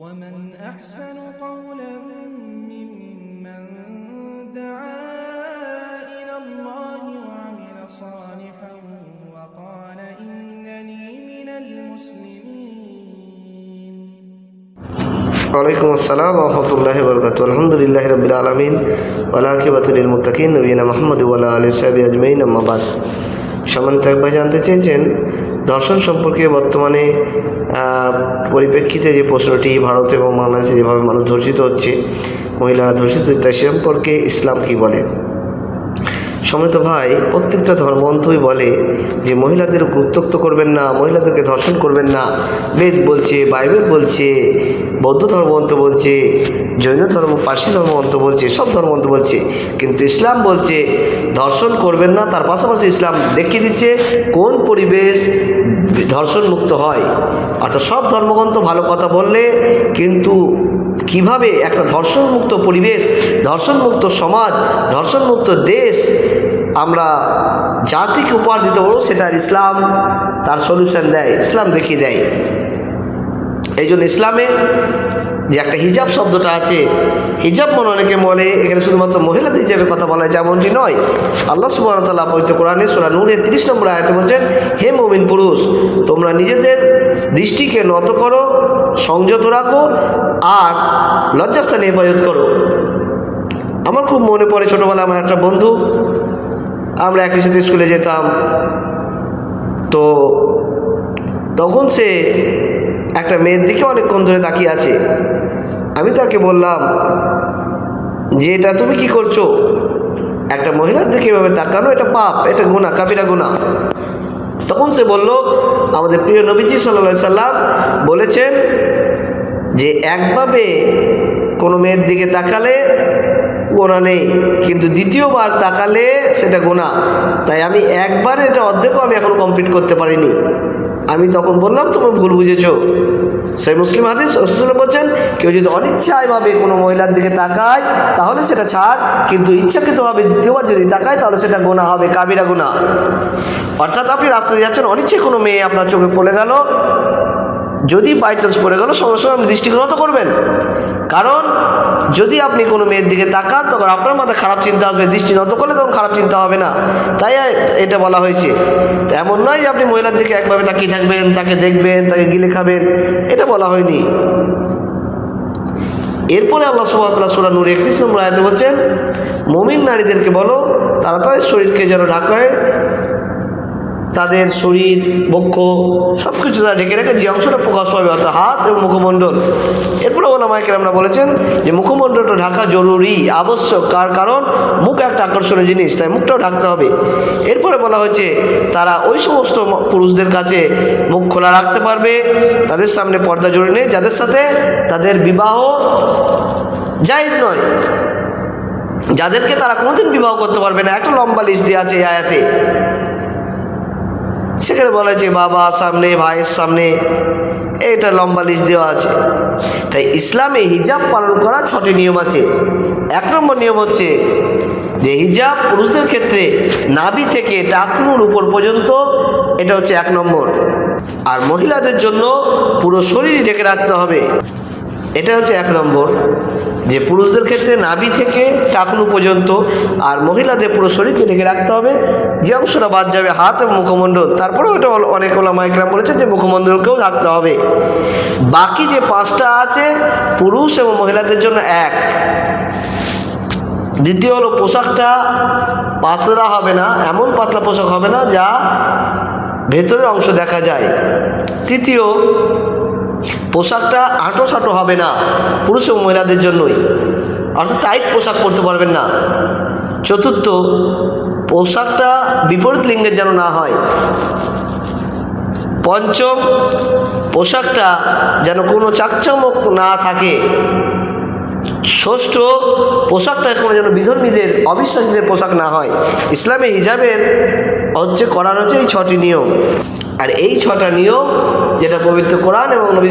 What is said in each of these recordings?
ومن أحسن قولا ممن دعا إلى الله وعمل صالحا وقال إنني من المسلمين ওয়ালাইকুম আসসালাম রহমতুল্লাহ বরকাত আলহামদুলিল্লাহ রবিল আলমিন ওলাকিবাতুল মুতাকিন নবীনা মোহাম্মদ ওয়ালা আলী সাহেব আজমাইন আম্মাবাদ সম্মানিত এক ভাই জানতে চেয়েছেন দর্শন সম্পর্কে বর্তমানে পরিপ্রেক্ষিতে যে প্রশ্নটি ভারত এবং বাংলাদেশে যেভাবে মানুষ ধর্ষিত হচ্ছে, মহিলারা ধর্ষিত হচ্ছে সে সম্পর্কে ইসলাম কি বলে? সমৃত ভাই, প্রত্যেকটা ধর্মগ্রন্থই বলে যে মহিলাদের উত্তক্ত করবেন না, মহিলাদেরকে ধর্ষণ করবেন না। বেদ বলছে, বাইবেল বলছে, বৌদ্ধ ধর্মগ্রন্থ বলছে, জৈন ধর্ম, পার্সি ধর্মগ্রন্থ বলছে, সব ধর্মগ্রন্থ বলছে। কিন্তু ইসলাম বলছে ধর্ষণ করবেন না, তার পাশাপাশি ইসলাম দেখিয়ে দিচ্ছে কোন পরিবেশ ধর্ষণ মুক্ত হয়। অর্থাৎ সব ধর্মগ্রন্থ ভালো কথা বললে, কিন্তু কীভাবে একটা ধর্ষণমুক্ত পরিবেশ, ধর্ষণমুক্ত সমাজ, ধর্ষণমুক্ত দেশ আমরা জাতিকে উপহার দিতে পারব, সেটা ইসলাম তার সলিউশন দেয়, ইসলাম দেখিয়ে দেয়। এই জন্য ইসলামে যে একটা হিজাব শব্দটা আছে, হিজাব মনে অনেকে বলে, এখানে শুধুমাত্র মহিলাদের হিজাবের কথা বলা হয় যেমনটি নয়। আল্লাহ সুবাহ তাল্লাহ পবিত্র কোরআনে সোরা নূরের তিরিশ নম্বর আয়তে বলছেন, হে মমিন পুরুষ, তোমরা নিজেদের দৃষ্টিকে নত করো, সংযত রাখো, আর লজ্জাস্থানে হেফাজত করো। আমার খুব মনে পড়ে ছোটোবেলা আমার একটা বন্ধু, আমরা একই সাথে স্কুলে যেতাম, তো তখন সে একটা মেয়ের দিকে অনেকক্ষণ ধরে তাকিয়ে আছে। আমি তাকে বললাম যে এটা তুমি কি করছ? একটা মহিলার দিকে এভাবে তাকানো, এটা পাপ, এটা গুণা কাবিরা গুণা তখন সে বলল, আমাদের প্রিয় নবীজি সাল্লা সাল্লাম বলেছেন যে, একভাবে কোনো মেয়ের দিকে তাকালে গোনা নেই, কিন্তু দ্বিতীয়বার তাকালে সেটা গোনা তাই আমি একবার এটা অর্ধেকও আমি এখন কমপ্লিট করতে পারিনি। আমি তখন বললাম তুমি ভুল বুঝেছ। সেই মুসলিম হাদিস রসুল্লাহ বলছেন, কেউ যদি অনিচ্ছায়ভাবে কোনো মহিলার দিকে তাকায়, তাহলে সেটা ছাড়। কিন্তু ইচ্ছাকৃতভাবে দ্বিতীয়বার যদি তাকায়, তাহলে সেটা গোনা হবে, কাবিরা গোনা অর্থাৎ আপনি দিয়ে যাচ্ছেন অনিচ্ছে কোনো মেয়ে আপনার চোখে পড়ে গেল। যদি বাই চান্স পড়ে গেল, সঙ্গে সঙ্গে আপনি দৃষ্টিগত করবেন। কারণ, যদি আপনি কোনো মেয়ের দিকে তাকান, তখন আপনার মাথায় খারাপ চিন্তা আসবে, দৃষ্টি নত করলে তখন খারাপ চিন্তা হবে না। তাই এটা বলা হয়েছে। তো এমন নয় যে আপনি মহিলার দিকে একভাবে তাকিয়ে থাকবেন, তাকে দেখবেন, তাকে গিলে খাবেন, এটা বলা হয়নি। এরপরে আল্লাহ সুবাহতাল্লাহ সুরা নূর একত্রিশ নম্বর আয়তে বলছেন, মমিন নারীদেরকে বলো, তারা তাদের শরীরকে যেন ঢাকায় তাদের শরীর, বক্ষ সব কিছু তারা ঢেকে রেখে যে অংশটা প্রকাশ পাবে, অর্থাৎ হাত এবং মুখমণ্ডল। এরপরে ওলামাইকের আমরা বলেছেন যে মুখমণ্ডলটা ঢাকা জরুরি, আবশ্যক। কার কারণ? মুখ একটা আকর্ষণীয় জিনিস, তাই মুখটাও ঢাকতে হবে। এরপরে বলা হয়েছে, তারা ওই সমস্ত পুরুষদের কাছে মুখ খোলা রাখতে পারবে, তাদের সামনে পর্দা জড়িয়ে নেই, যাদের সাথে তাদের বিবাহ জায়েজ নয়। যাদেরকে তারা কোনোদিন বিবাহ করতে পারবে না, একটা লম্বা লিস্ট দেওয়া আছে এই আয়াতে। সেখানে বলা হয়েছে বাবা, সামনে, ভাইয়ের সামনে এটা লম্বা লিস্ট দেওয়া আছে। তাই ইসলামে হিজাব পালন করা ছটি নিয়ম আছে। এক নম্বর নিয়ম হচ্ছে যে, হিজাব পুরুষদের ক্ষেত্রে নাভি থেকে টাকনুর উপর পর্যন্ত, এটা হচ্ছে এক নম্বর। আর মহিলাদের জন্য পুরো শরীর ঢেকে রাখতে হবে। এটা হচ্ছে এক নম্বর, যে পুরুষদের ক্ষেত্রে নাভি থেকে টাকনু পর্যন্ত আর মহিলাদের পুরো শরীরকে ঢেকে রাখতে হবে, যে অংশটা বাদ যাবে হাত এবং মুখমণ্ডল। তারপরেও এটা অনেক ওলা মাইকরাম বলেছেন যে মুখমণ্ডলকেও ঢাকতে হবে। বাকি যে পাঁচটা আছে, পুরুষ এবং মহিলাদের জন্য এক। দ্বিতীয় হলো পোশাকটা পাতলা হবে না, এমন পাতলা পোশাক হবে না যা ভেতরের অংশ দেখা যায়। তৃতীয় পোশাকটা আঁটো সাঁটো হবে না, পুরুষ ও মহিলাদের জন্যই। অর্থাৎ টাইট পোশাক পরতে পারবেন না। চতুর্থ, পোশাকটা বিপরীত লিঙ্গের যেন না হয়। পঞ্চম, পোশাকটা যেন কোনো চাকচমক না থাকে। ষষ্ঠ, পোশাকটা কোনো যেন বিধর্মীদের, অবিশ্বাসীদের পোশাক না হয়। ইসলামে হিজাবের হচ্ছে করার হচ্ছে এই ছটি নিয়ম। আর এই ছটা নিয়ম যেটা পবিত্র কোরআন এবং নবী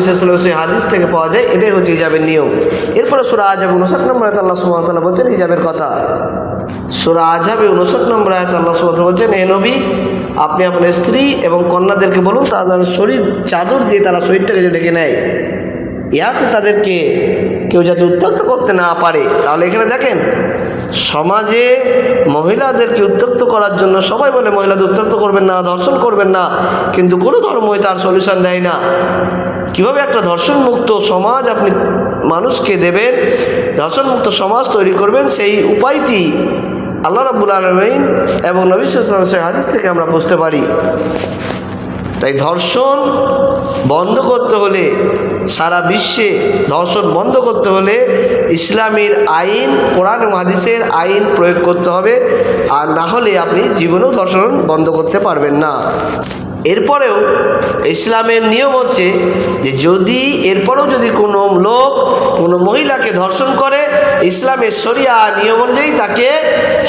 হাদিস থেকে পাওয়া যায়, এটাই হচ্ছে হিজাবের নিয়ম। এরপরে সুরা আজাব উনষাট নম্বর আল্লাহ তাআলা বলছেন, হিজাবের কথা। সুরা আজাবে উনষাট নম্বর আয়াত আল্লাহ তাআলা বলছেন, হে নবী, আপনি আপনার স্ত্রী এবং কন্যাদেরকে বলুন, তারা যেন শরীর, চাদর দিয়ে তারা শরীরটাকে যে ঢেকে নেয়। ইয়াতে তাদেরকে কেউ যাতে উত্তক্ত করতে না পারে। তাহলে এখানে দেখেন সমাজে মহিলাদেরকে উত্তক্ত করার জন্য সবাই বলে মহিলাদের উত্তক্ত করবেন না, ধর্ষণ করবেন না। কিন্তু কোনো ধর্মই তার সলিউশন দেয় না। কীভাবে একটা ধর্ষণ মুক্ত সমাজ আপনি মানুষকে দেবেন ধর্ষণ মুক্ত সমাজ তৈরি করবেন, সেই উপায়টি আল্লাহ রাবুল আলমিন এবং নবী সাল্লাম সেই হাদিস থেকে আমরা বুঝতে পারি। তাই ধর্ষণ বন্ধ করতে হলে সারা বিশ্বে ধর্ষণ বন্ধ করতে হলে ইসলামের আইন, কোরআন এবং হাদিসের আইন প্রয়োগ করতে হবে। আর না হলে আপনি জীবনেও ধর্ষণ বন্ধ করতে পারবেন না। এরপরেও ইসলামের নিয়ম হচ্ছে যে যদি এরপরেও যদি কোনো লোক, কোনো মহিলাকে ধর্ষণ করে, ইসলামের শরিয়া নিয়ম অনুযায়ী তাকে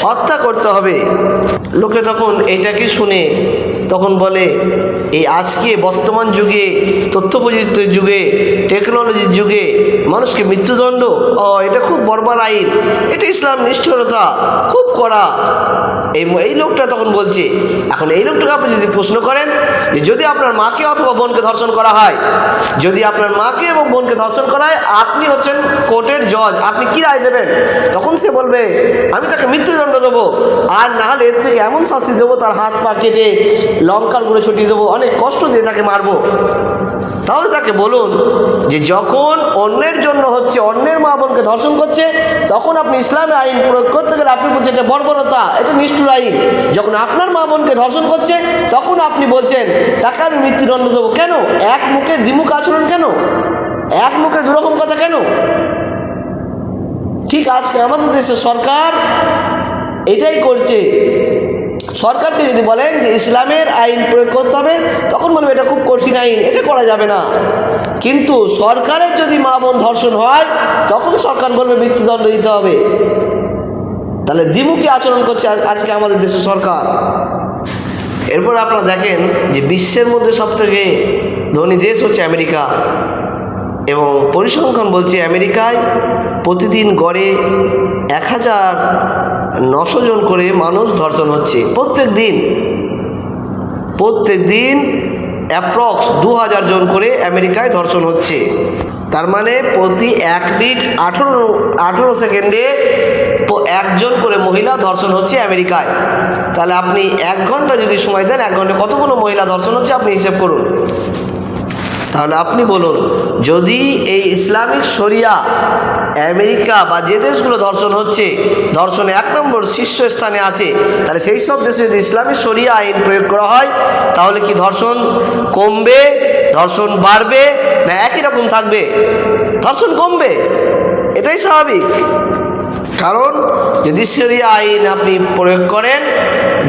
হত্যা করতে হবে। লোকে তখন এটাকে শুনে তখন বলে, এই আজকে বর্তমান যুগে তথ্য প্রযুক্তির যুগে টেকনোলজির যুগে মানুষকে মৃত্যুদণ্ড, ও এটা খুব বর্বর আইন, এটা ইসলাম নিষ্ঠুরতা, খুব কড়া। এই এই লোকটা তখন বলছে, এখন এই লোকটাকে আপনি যদি প্রশ্ন করেন, যে যদি আপনার মাকে অথবা বোনকে ধর্ষণ করা হয়, যদি আপনার মাকে এবং বোনকে ধর্ষণ করা হয়, আপনি হচ্ছেন কোর্টের জজ, আপনি কি রায় দেবেন? তখন সে বলবে, আমি তাকে মৃত্যুদণ্ড দেবো, আর না হলে এর থেকে এমন শাস্তি দেবো, তার হাত পা কেটে লঙ্কার গুঁড়ো ছটিয়ে দেবো, অনেক কষ্ট দিয়ে তাকে মারবো। তাহলে তাকে বলুন যে যখন অন্যের জন্য হচ্ছে, অন্যের মা বোনকে ধর্ষণ করছে, তখন আপনি ইসলামী আইন প্রয়োগ করতে গেলে আপনি বলছেন এটা বর্বরতা, এটা নিষ্ঠুর আইন। যখন আপনার মা বোনকে ধর্ষণ করছে, তখন আপনি বলছেন, তাকে আমি মৃত্যুদণ্ড দেবো কেন? এক মুখে দ্বিমুখ আচরণ কেন? এক মুখে দুরকম কথা কেন? ঠিক আজকে আমাদের দেশের সরকার এটাই করছে। সরকারকে যদি বলেন যে ইসলামের আইন প্রয়োগ করতে হবে, তখন বলবে এটা খুব কঠিন আইন, এটা করা যাবে না। কিন্তু সরকারের যদি মা বোন ধর্ষণ হয়, তখন সরকার বলবে মৃত্যুদণ্ড দিতে হবে। তাহলে দ্বিমুখী আচরণ করছে আজকে আমাদের দেশের সরকার। এরপর আপনারা দেখেন যে বিশ্বের মধ্যে সবথেকে ধনী দেশ হচ্ছে আমেরিকা। এবং পরিসংখ্যান বলছে আমেরিকায় প্রতিদিন গড়ে এক হাজার নশো জন করে মানুষ ধর্ষণ হচ্ছে। প্রত্যেক দিন প্রত্যেক দিন অ্যাপ্রক্স দু হাজার জন করে আমেরিকায় ধর্ষণ হচ্ছে। তার মানে প্রতি এক মিনিট আঠেরো আঠেরো সেকেন্ডে একজন করে মহিলা ধর্ষণ হচ্ছে আমেরিকায়। তাহলে আপনি এক ঘণ্টা যদি সময় দেন, এক ঘণ্টা কতগুলো মহিলা ধর্ষণ হচ্ছে আপনি হিসেব করুন। তাহলে আপনি বলুন, যদি এই ইসলামিক শরিয়া আমেরিকা বা যে দেশগুলো ধর্ষণ হচ্ছে, ধর্ষণে এক নম্বর শীর্ষস্থানে আছে, তাহলে সেই সব দেশে যদি ইসলামিক শরিয়া আইন প্রয়োগ করা হয়, তাহলে কি ধর্ষণ কমবে, ধর্ষণ বাড়বে, না একই রকম থাকবে? ধর্ষণ কমবে? এটাই স্বাভাবিক। কারণ যদি শরিয়া আইন আপনি প্রয়োগ করেন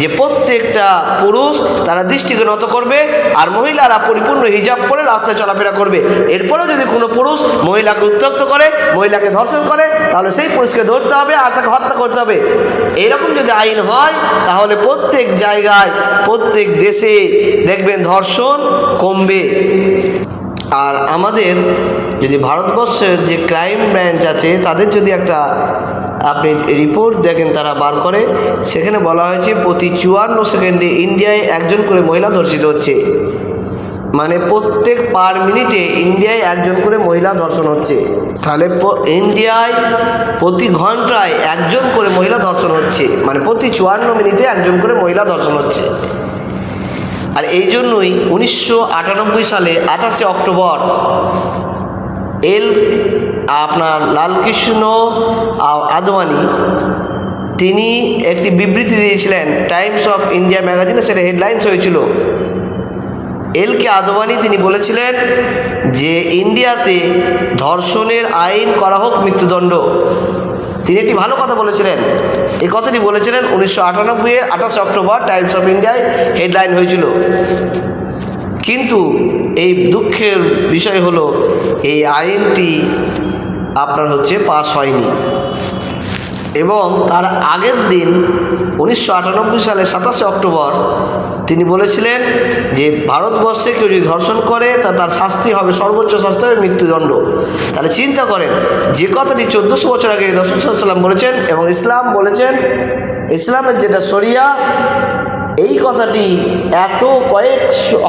যে প্রত্যেকটা পুরুষ তারা দৃষ্টিকে নত করবে আর মহিলারা পরিপূর্ণ হিজাব পরে রাস্তায় চলাফেরা করবে। এরপরেও যদি কোনো পুরুষ মহিলাকে উত্তক্ত করে, মহিলাকে ধর্ষণ করে, তাহলে সেই পুরুষকে ধরতে হবে আর তাকে হত্যা করতে হবে। এইরকম যদি আইন হয়, তাহলে প্রত্যেক জায়গায়, প্রত্যেক দেশে দেখবেন ধর্ষণ কমবে। আর আমাদের যদি ভারতবর্ষের যে ক্রাইম ব্রাঞ্চ আছে, তাদের যদি একটা আপনি রিপোর্ট দেখেন, তারা বার করে। সেখানে বলা হয়েছে, প্রতি চুয়ান্ন সেকেন্ডে ইন্ডিয়ায় একজন করে মহিলা ধর্ষিত হচ্ছে। মানে প্রত্যেক পার মিনিটে ইন্ডিয়ায় একজন করে মহিলা ধর্ষণ হচ্ছে। তাহলে ইন্ডিয়ায় প্রতি ঘন্টায় একজন করে মহিলা ধর্ষণ হচ্ছে। মানে প্রতি চুয়ান্ন মিনিটে একজন করে মহিলা ধর্ষণ হচ্ছে। আর এই জন্যই উনিশশো আটানব্বই সালে আঠাশে অক্টোবর এল আপনার লালকৃষ্ণ আদবানি তিনি একটি বিবৃতি দিয়েছিলেন, টাইমস অফ ইন্ডিয়া ম্যাগাজিনে সেটা হেডলাইন্স হয়েছিল। এল কে আদবানি তিনি বলেছিলেন যে, ইন্ডিয়াতে ধর্ষণের আইন করা হোক মৃত্যুদণ্ড। তিনি একটি ভালো কথা বলেছিলেন। এই কথাটি বলেছিলেন উনিশশো আটানব্বই আঠাশে অক্টোবর, টাইমস অফ ইন্ডিয়ায় হেডলাইন হয়েছিল। কিন্তু এই দুঃখের বিষয় হলো, এই আইনটি আপনার হচ্ছে পাস হয়নি। এবং তার আগের দিন উনিশশো আটানব্বই সালে সাতাশে অক্টোবর তিনি বলেছিলেন যে, ভারতবর্ষে কেউ যদি ধর্ষণ করে, তা তার শাস্তি হবে, সর্বোচ্চ শাস্তি হবে মৃত্যুদণ্ড। তাহলে চিন্তা করেন, যে কথাটি চোদ্দোশো বছর আগে রসুল সাল্লাম বলেছেন এবং ইসলাম বলেছেন, ইসলামের যেটা শরিয়া, এই কথাটি এত কয়েক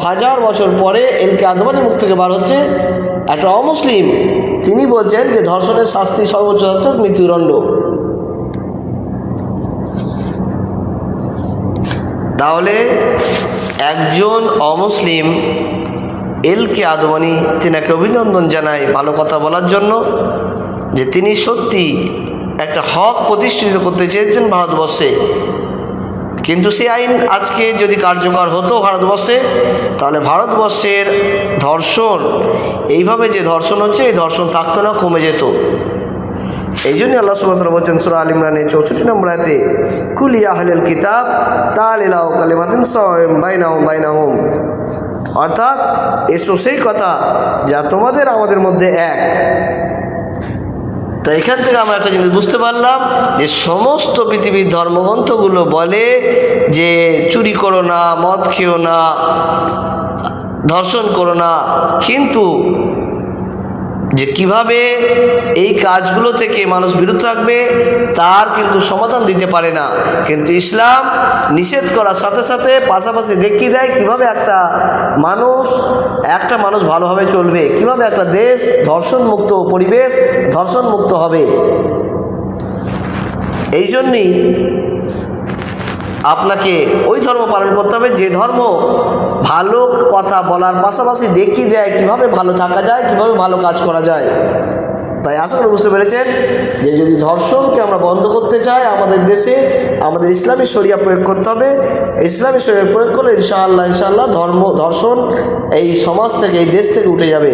হাজার বছর পরে এলকে আদমানের মুখ থেকে বার হচ্ছে। একটা অমুসলিম তিনি বলছেন যে ধর্ষণের শাস্তি সর্বোচ্চ শাস্তি মৃত্যুদণ্ড। তাহলে একজন অমুসলিম এলকে আদমানি তিনাকে অভিনন্দন জানাই ভালো কথা বলার জন্য যে তিনি সত্যি একটা হক প্রতিষ্ঠিত করতে চেয়েছেন ভারতবর্ষে। কিন্তু সেই আইন আজকে যদি কার্যকর হতো ভারতবর্ষে, তাহলে ভারতবর্ষের ধর্ষণ, এইভাবে যে ধর্ষণ হচ্ছে, এই ধর্ষণ থাকতো না, কমে যেত। এই জন্য আল্লাহ সুমতলা বলছেন, সুরা আল ইমরানে চৌষট্টি নম্বর আয়তে কুলিয়া আহলেল কিতাব তাল এলাও কালিমাতিন সম বাইনাহম বাইনাহম। অর্থাৎ, এসো সেই কথা যা তোমাদের, আমাদের মধ্যে এক। তো এখান থেকে আমরা একটা জিনিস বুঝতে পারলাম যে সমস্ত পৃথিবীর ধর্মগ্রন্থগুলো বলে যে চুরি করো না, মদ খেও না, ধর্ষণ করো না, কিন্তু যে কীভাবে এই কাজগুলো থেকে মানুষ বিরত থাকবে, তার কিন্তু সমাধান দিতে পারে না। কিন্তু ইসলাম নিষেধ করার সাথে সাথে পাশাপাশি দেখিয়ে দেয় কীভাবে একটা মানুষ একটা মানুষ ভালোভাবে চলবে, কীভাবে একটা দেশ ধর্ষণ মুক্ত পরিবেশ ধর্ষণ মুক্ত হবে। এই জন্যই আপনাকে ওই ধর্ম পালন করতে হবে, যে ধর্ম ভালো কথা বলার পাশাপাশি দেখিয়ে দেয় কীভাবে ভালো থাকা যায়, কীভাবে ভালো কাজ করা যায়। তাই আশা করে বুঝতে পেরেছেন যে যদি ধর্ষণকে আমরা বন্ধ করতে চাই, আমাদের দেশে আমাদের ইসলামী শরিয়া প্রয়োগ করতে হবে। ইসলামী শরিয়া প্রয়োগ করলে ইনশাআল্লাহ ইনশাআল্লাহ ধর্ম, ধর্ষণ এই সমাজ থেকে, এই দেশ থেকে উঠে যাবে।